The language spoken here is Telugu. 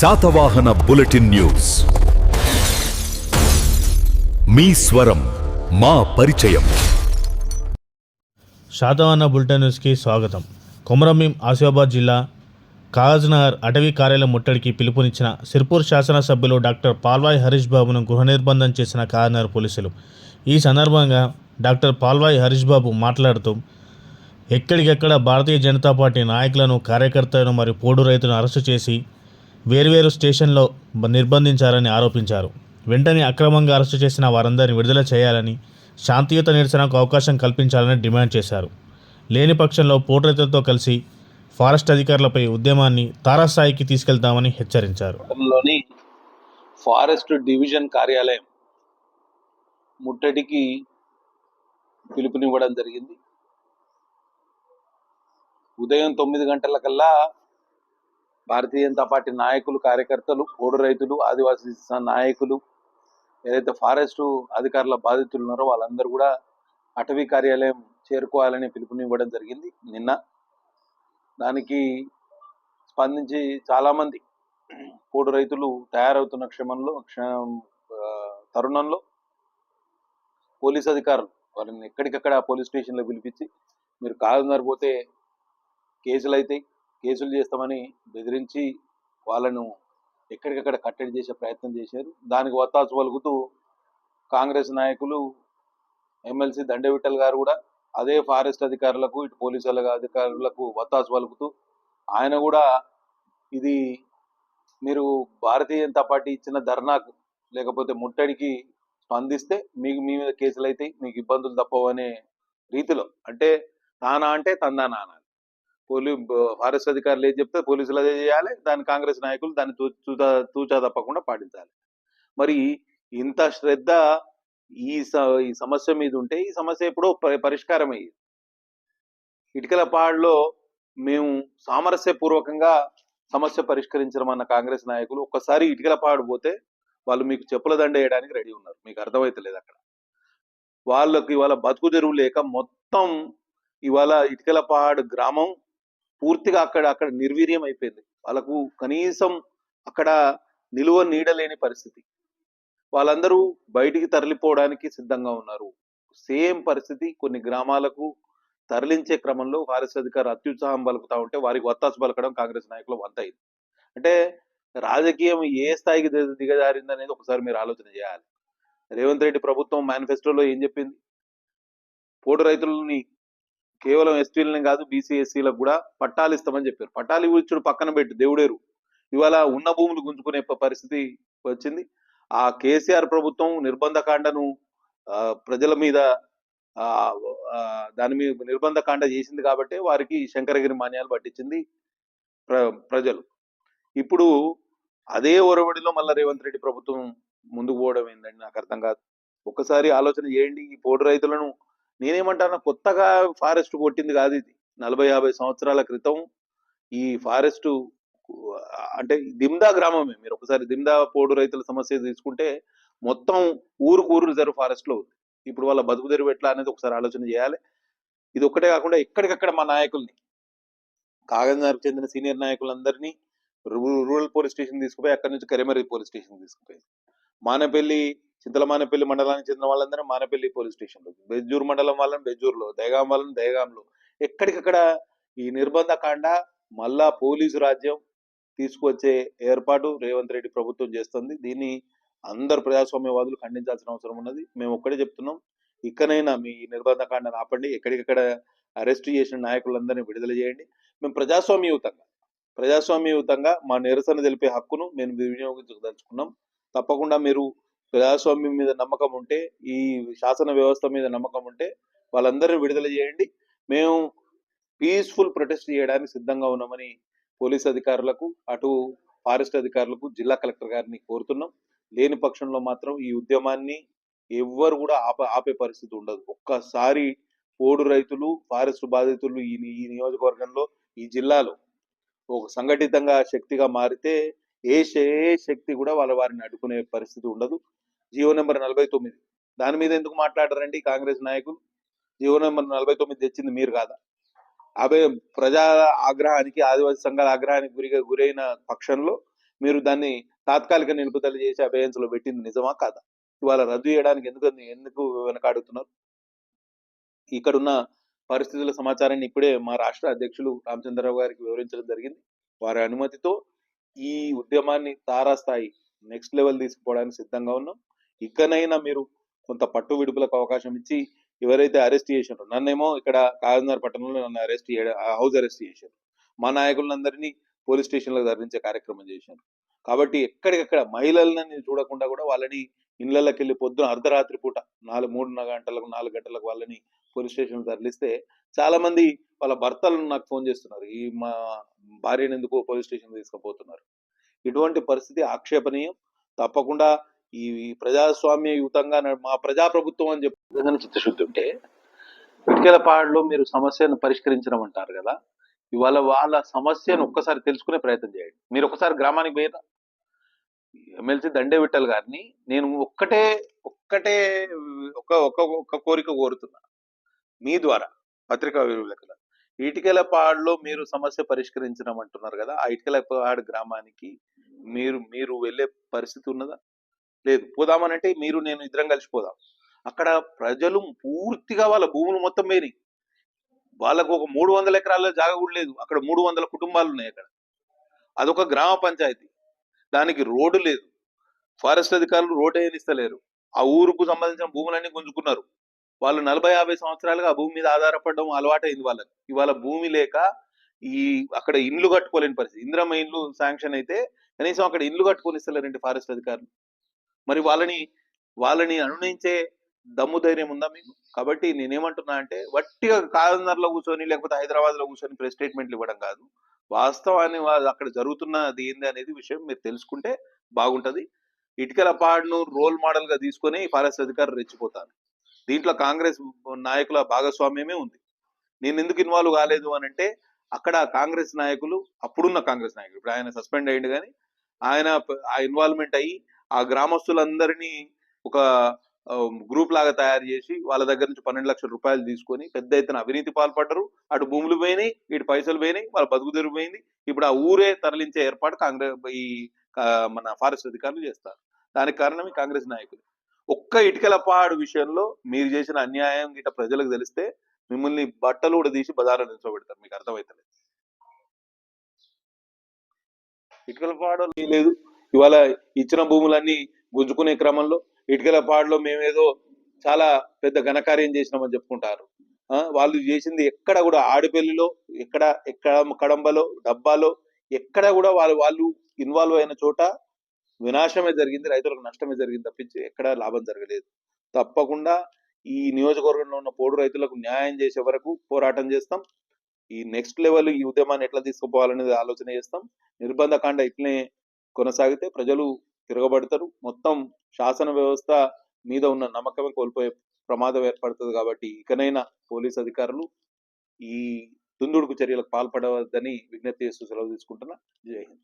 Satavahana bulletin news. మీ స్వరం మా పరిచయం. శాతవాహన బులెటిన్ న్యూస్కి స్వాగతం. కొమరంభీం ఆసిఫాబాద్ జిల్లా కాగజ్నగర్ అటవీ కార్యాలయం ముట్టడికి పిలుపునిచ్చిన సిర్పూర్ శాసనసభ్యులు డాక్టర్ పాల్వాయ్ హరీష్ బాబును గృహ నిర్బంధం చేసిన కాగజ్నగర్ పోలీసులు. ఈ సందర్భంగా డాక్టర్ పాల్వాయ్ హరీష్ బాబు మాట్లాడుతూ ఎక్కడికెక్కడ భారతీయ జనతా పార్టీ నాయకులను కార్యకర్తలను మరియు పోడు రైతులను అరెస్టు చేసి వేర్వేరు స్టేషన్లో నిర్బంధించారని ఆరోపించారు. వెంటనే అక్రమంగా అరెస్టు చేసిన వారందరిని విడుదల చేయాలని శాంతియుత నిరసనకు అవకాశం కల్పించాలని డిమాండ్ చేశారు. లేని పక్షంలో పోటరైతులతో కలిసి ఫారెస్ట్ అధికారులపై ఉద్యమాన్ని తారాస్థాయికి తీసుకెళ్తామని హెచ్చరించారు. ఫారెస్ట్ డివిజన్ కార్యాలయం ముట్టడికి పిలుపునివ్వడం జరిగింది. ఉదయం తొమ్మిది గంటలకల్లా భారతీయ జనతా పార్టీ నాయకులు కార్యకర్తలు ఓడు రైతులు ఆదివాసీ నాయకులు ఏదైతే ఫారెస్ట్ అధికారుల బాధితులు ఉన్నారో వాళ్ళందరూ కూడా అటవీ కార్యాలయం చేరుకోవాలని పిలుపునివ్వడం జరిగింది. నిన్న దానికి స్పందించి చాలామంది పోడు రైతులు తయారవుతున్న క్షమంలో క్ష తరుణంలో పోలీస్ అధికారులు వారిని ఎక్కడికక్కడ పోలీస్ స్టేషన్లో పిలిపించి మీరు కాదు పోతే కేసులు అవుతాయి కేసులు చేస్తామని బెదిరించి వాళ్ళను ఎక్కడికక్కడ కట్టడి చేసే ప్రయత్నం చేశారు. దానికి వత్తాసు పలుకుతూ కాంగ్రెస్ నాయకులు ఎమ్మెల్సీ దండవిట్టల్ గారు కూడా అదే ఫారెస్ట్ అధికారులకు ఇటు పోలీసు అధికారులకు వత్తాసు పలుకుతూ ఆయన కూడా ఇది మీరు భారతీయ జనతా పార్టీ ఇచ్చిన ధర్నాకు లేకపోతే ముట్టడికి స్పందిస్తే మీకు మీ మీద కేసులు అయితే మీకు ఇబ్బందులు తప్పవు అనే రీతిలో. అంటే తానా అంటే తందా నానా పోలీ ఫారెస్ట్ అధికారులు ఏం చెప్తే పోలీసులు అదే చేయాలి దాని కాంగ్రెస్ నాయకులు దాన్ని తూ తూచా తూచా తప్పకుండా పాటించాలి. మరి ఇంత శ్రద్ధ ఈ స ఈ సమస్య మీద ఉంటే ఈ సమస్య ఎప్పుడో ప- పరిష్కారం అయ్యేది ఇటుకల పాడులో మేము సామరస్యపూర్వకంగా సమస్య పరిష్కరించమన్న కాంగ్రెస్ నాయకులు ఒక్కసారి ఇటుకల పాడు పోతే వాళ్ళు మీకు చెప్పుల దండ వేయడానికి రెడీ ఉన్నారు. మీకు అర్థమైతలేదు అక్కడ. వాళ్ళకి ఇవాళ బతుకు తెరువు లేక మొత్తం ఇవాళ ఇటుకలపాడు గ్రామం పూర్తిగా అక్కడ అక్కడ నిర్వీర్యం అయిపోయింది. వాళ్ళకు కనీసం అక్కడ నిలువ నీడలేని పరిస్థితి. వాళ్ళందరూ బయటికి తరలిపోవడానికి సిద్ధంగా ఉన్నారు. సేమ్ పరిస్థితి కొన్ని గ్రామాలకు తరలించే క్రమంలో వారిస్ అధికారులు అత్యుత్సాహం పలుకుతా ఉంటే వారికి వత్తాసు పలకడం కాంగ్రెస్ నాయకులు వంతైంది. అంటే రాజకీయం ఏ స్థాయికి దిగజారింది అనేది ఒకసారి మీరు ఆలోచన చేయాలి. రేవంత్ రెడ్డి ప్రభుత్వం మేనిఫెస్టోలో ఏం చెప్పింది? పోటు రైతులని కేవలం ఎస్టీలని కాదు బీసీ ఎస్సీలకు కూడా పట్టాలు ఇస్తామని చెప్పారు. పట్టాలు ఇచ్చుడు పక్కన పెట్టి దేవుడేరు. ఇవాళ ఉన్న భూములు గుంజుకునే పరిస్థితి వచ్చింది. ఆ కేసీఆర్ ప్రభుత్వం నిర్బంధకాండను ప్రజల మీద దాని మీద నిర్బంధకాండ చేసింది కాబట్టి వారికి శంకరగిరి మాన్యాలు పట్టించింది ప్ర ప్రజలు. ఇప్పుడు అదే ఒరవడిలో మళ్ళీ రేవంత్ రెడ్డి ప్రభుత్వం ముందుకు పోవడం ఏందండి? నాకు అర్థం కాదు. ఒక్కసారి ఆలోచన చేయండి. ఈ పోడు రైతులను నేనేమంటాను కొత్తగా ఫారెస్ట్ కొట్టింది కాదు ఇది. నలభై యాభై సంవత్సరాల క్రితం ఈ ఫారెస్ట్ అంటే దిమ్దా గ్రామమే. మీరు ఒకసారి దిమ్దా పోడు రైతుల సమస్య తీసుకుంటే మొత్తం ఊరుకు ఊరు రిజర్వ్ ఫారెస్ట్లో ఉంది. ఇప్పుడు వాళ్ళ బతుకు తెరువు ఎట్లా అనేది ఒకసారి ఆలోచన చేయాలి. ఇది ఒక్కటే కాకుండా ఎక్కడికక్కడ మా నాయకుల్ని కాగజ్నగర్కు చెందిన సీనియర్ నాయకులందరినీ రూరల్ పోలీస్ స్టేషన్ తీసుకుపోయి అక్కడి నుంచి కరిమరి పోలీస్ స్టేషన్ తీసుకుపోయి మానేపల్లి చింతల మానేపల్లి మండలానికి చెందిన వాళ్ళందరూ మానేపల్లి పోలీస్ స్టేషన్లో. బెజ్జూర్ మండలం వాళ్ళని బెజ్జూర్లో దయగాం వాళ్ళని దయగాంలో. ఎక్కడికక్కడ ఈ నిర్బంధ కాండ మళ్ళా పోలీసు రాజ్యం తీసుకువచ్చే ఏర్పాటు రేవంత్ రెడ్డి ప్రభుత్వం చేస్తుంది. దీన్ని అందరు ప్రజాస్వామ్యవాదులు ఖండించాల్సిన అవసరం ఉన్నది. మేము ఒక్కడే చెప్తున్నాం. ఇక్కడైనా మీ నిర్బంధ కాండను ఆపండి. ఎక్కడికక్కడ అరెస్ట్ చేసిన నాయకులందరినీ విడుదల చేయండి. మేము ప్రజాస్వామ్యయుతంగా ప్రజాస్వామ్యయుతంగా మా నిరసన తెలిపే హక్కును మేము వినియోగించదలుచుకున్నాం. తప్పకుండా మీరు ప్రజాస్వామ్యం మీద నమ్మకం ఉంటే ఈ శాసన వ్యవస్థ మీద నమ్మకం ఉంటే వాళ్ళందరినీ విడుదల చేయండి. మేము పీస్ఫుల్ ప్రొటెస్ట్ చేయడానికి సిద్ధంగా ఉన్నామని పోలీస్ అధికారులకు అటు ఫారెస్ట్ అధికారులకు జిల్లా కలెక్టర్ గారిని కోరుతున్నాం. లేని పక్షంలో మాత్రం ఈ ఉద్యమాన్ని ఎవ్వరు కూడా ఆప ఆపే పరిస్థితి ఉండదు. ఒక్కసారి పోడు రైతులు ఫారెస్ట్ బాధితులు ఈ ఈ నియోజకవర్గంలో ఈ జిల్లాలో ఒక సంఘటితంగా శక్తిగా మారితే ఏ శక్తి కూడా వాళ్ళ వారిని అడ్డుకునే పరిస్థితి ఉండదు. జియో నెంబర్ నలభై తొమ్మిది. దాని మీద ఎందుకు మాట్లాడారండి కాంగ్రెస్ నాయకులు? జియో నెంబర్ నలభై తొమ్మిది తెచ్చింది మీరు కాదా? అవే ప్రజా ఆగ్రహానికి ఆదివాసీ సంఘాల ఆగ్రహానికి గురిగా గురైన పక్షంలో మీరు దాన్ని తాత్కాలిక నిలుపుదల చేసి అభయన్స్ పెట్టింది నిజమా కాదా? ఇవాళ రద్దు చేయడానికి ఎందుకు ఎందుకు వెనకాడుతున్నారు? ఇక్కడున్న పరిస్థితుల సమాచారాన్ని ఇప్పుడే మా రాష్ట్ర అధ్యక్షులు రామచంద్రరావు గారికి వివరించడం జరిగింది. వారి అనుమతితో ఈ ఉద్యమాన్ని తారాస్థాయి నెక్స్ట్ లెవెల్ తీసుకుపోవడానికి సిద్ధంగా ఉన్నాం. ఇకనైనా మీరు కొంత పట్టు విడుపులకు అవకాశం ఇచ్చి ఎవరైతే అరెస్ట్ చేశారో నన్నేమో ఇక్కడ కాగజ్నగర్ పట్టణంలో నన్ను అరెస్ట్ చేయడం హౌస్ అరెస్ట్ చేశారు. మా నాయకులందరినీ పోలీస్ స్టేషన్లకు తరలించే కార్యక్రమం చేశారు. కాబట్టి ఎక్కడికక్కడ మహిళలని చూడకుండా కూడా వాళ్ళని ఇళ్ళకి వెళ్ళి పొద్దున అర్ధరాత్రి పూట నాలుగు మూడున్నర గంటలకు నాలుగు గంటలకు వాళ్ళని పోలీస్ స్టేషన్ తరలిస్తే చాలా మంది వాళ్ళ భర్తలను నాకు ఫోన్ చేస్తున్నారు. ఈ మా భార్యను ఎందుకు పోలీస్ స్టేషన్ తీసుకుపోతున్నారు? ఇటువంటి పరిస్థితి ఆక్షేపణీయం. తప్పకుండా ఈ ప్రజాస్వామ్య యుతంగా మా ప్రజాప్రభుత్వం అని చెప్పి ఏదైనా చిత్తశుద్ధి ఉంటే ఇటుకలపాడులో మీరు సమస్యను పరిష్కరించడం అంటారు కదా! ఇవాళ వాళ్ళ సమస్యను ఒక్కసారి తెలుసుకునే ప్రయత్నం చేయండి. మీరు ఒకసారి గ్రామానికి పోయినా ఎమ్మెల్సీ దండే విట్టల్ గారిని నేను ఒక్కటే ఒక్కటే ఒక ఒక కోరిక కోరుతున్నా. మీ ద్వారా పత్రికా విలేకరుల ఇటుకలపాడులో మీరు సమస్య పరిష్కరించడం అంటున్నారు కదా ఆ ఇటుకలపాడు గ్రామానికి మీరు మీరు వెళ్ళే పరిస్థితి ఉన్నదా? లేదు. పోదామనంటే మీరు నేను ఇద్దరం కలిసి పోదాం. అక్కడ ప్రజలు పూర్తిగా వాళ్ళ భూములు మొత్తం పోయినాయి వాళ్ళకు ఒక మూడు వందల ఎకరాల జాగా కూడా లేదు. అక్కడ మూడు వందల కుటుంబాలు ఉన్నాయి అక్కడ. అదొక గ్రామ పంచాయతీ. దానికి రోడ్డు లేదు. ఫారెస్ట్ అధికారులు రోడ్డు వేయనిస్తలేరు ఆ ఊరుకు సంబంధించిన భూములన్నీ గుంజుకున్నారు. వాళ్ళు నలభై యాభై సంవత్సరాలుగా భూమి మీద ఆధారపడడం అలవాటైంది వాళ్ళకి. ఇవాళ భూమి లేక ఈ అక్కడ ఇండ్లు కట్టుకోలేని పరిస్థితి. ఇంద్రమ్మ ఇండ్లు శాంక్షన్ అయితే కనీసం అక్కడ ఇండ్లు కట్టుకొనిస్తలేరండి ఫారెస్ట్ అధికారులు. మరి వాళ్ళని వాళ్ళని అనునయించే దమ్ము ధైర్యం ఉందా మీకు? కాబట్టి నేనేమంటున్నా అంటే వట్టిగా కాదందర్లో కూర్చొని లేకపోతే హైదరాబాద్లో కూర్చొని ప్రెస్ స్టేట్మెంట్లు ఇవ్వడం కాదు. వాస్తవాన్ని అక్కడ జరుగుతున్నది ఏంది అనేది విషయం మీరు తెలుసుకుంటే బాగుంటది. ఇటుకల పాడును రోల్ మోడల్గా తీసుకొని ఫారెస్ట్ అధికారులు రెచ్చిపోతారు. దీంట్లో కాంగ్రెస్ నాయకుల భాగస్వామ్యమే ఉంది. నేను ఎందుకు ఇన్వాల్వ్ కాలేదు అని అంటే అక్కడ కాంగ్రెస్ నాయకులు అప్పుడున్న కాంగ్రెస్ నాయకులు ఇప్పుడు ఆయన సస్పెండ్ అయ్యిండు కానీ ఆయన ఆ ఇన్వాల్వ్మెంట్ అయ్యి ఆ గ్రామస్తులందరినీ ఒక గ్రూప్ లాగా తయారు చేసి వాళ్ళ దగ్గర నుంచి పన్నెండు లక్షల రూపాయలు తీసుకొని పెద్ద ఎత్తున అవినీతి పాల్పడ్డారు. అటు భూములు పోయినాయి ఇటు పైసలు పోయినాయి వాళ్ళ బతుకు తెరువు పోయింది. ఇప్పుడు ఆ ఊరే తరలించే ఏర్పాటు కాంగ్రెస్ ఈ మన ఫారెస్ట్ అధికారులు చేస్తారు. దానికి కారణం కాంగ్రెస్ నాయకులు. ఒక్క ఇటుకల పాడు విషయంలో మీరు చేసిన అన్యాయం గిట్ట ప్రజలకు తెలిస్తే మిమ్మల్ని బట్టలు కూడా తీసి బజార్లో నిల్చోబెడతారు. మీకు అర్థమవుతలేదు ఇటుకల పాడు లేదు. ఇవాళ ఇచ్చిన భూములన్నీ గుంజుకునే క్రమంలో ఇటుకల పాడులో మేమేదో చాలా పెద్ద ఘనకార్యం చేసినామని చెప్పుకుంటారు. ఆ, వాళ్ళు చేసింది ఎక్కడ కూడా ఆడపల్లిలో ఎక్కడ ఎక్కడ కడంబలో డబ్బాలో ఎక్కడ కూడా వాళ్ళు వాళ్ళు ఇన్వాల్వ్ అయిన చోట వినాశమే జరిగింది రైతులకు నష్టమే జరిగింది తప్పించి ఎక్కడా లాభం జరగలేదు. తప్పకుండా ఈ నియోజకవర్గంలో ఉన్న పోడు రైతులకు న్యాయం చేసే వరకు పోరాటం చేస్తాం. ఈ నెక్స్ట్ లెవెల్ ఈ ఉద్యమాన్ని ఎట్లా తీసుకుపోవాలనేది ఆలోచన చేస్తాం. నిర్బంధ కాండ ఇట్లనే కొనసాగితే ప్రజలు తిరగబడతారు. మొత్తం శాసన వ్యవస్థ మీద ఉన్న నమ్మకమే కోల్పోయే ప్రమాదం ఏర్పడుతుంది కాబట్టి ఇకనైనా పోలీస్ అధికారులు ఈ దుందుడుకు చర్యలకు పాల్పడవద్దని విజ్ఞప్తి చేస్తూ సెలవు తీసుకుంటున్నా. జై హింద్.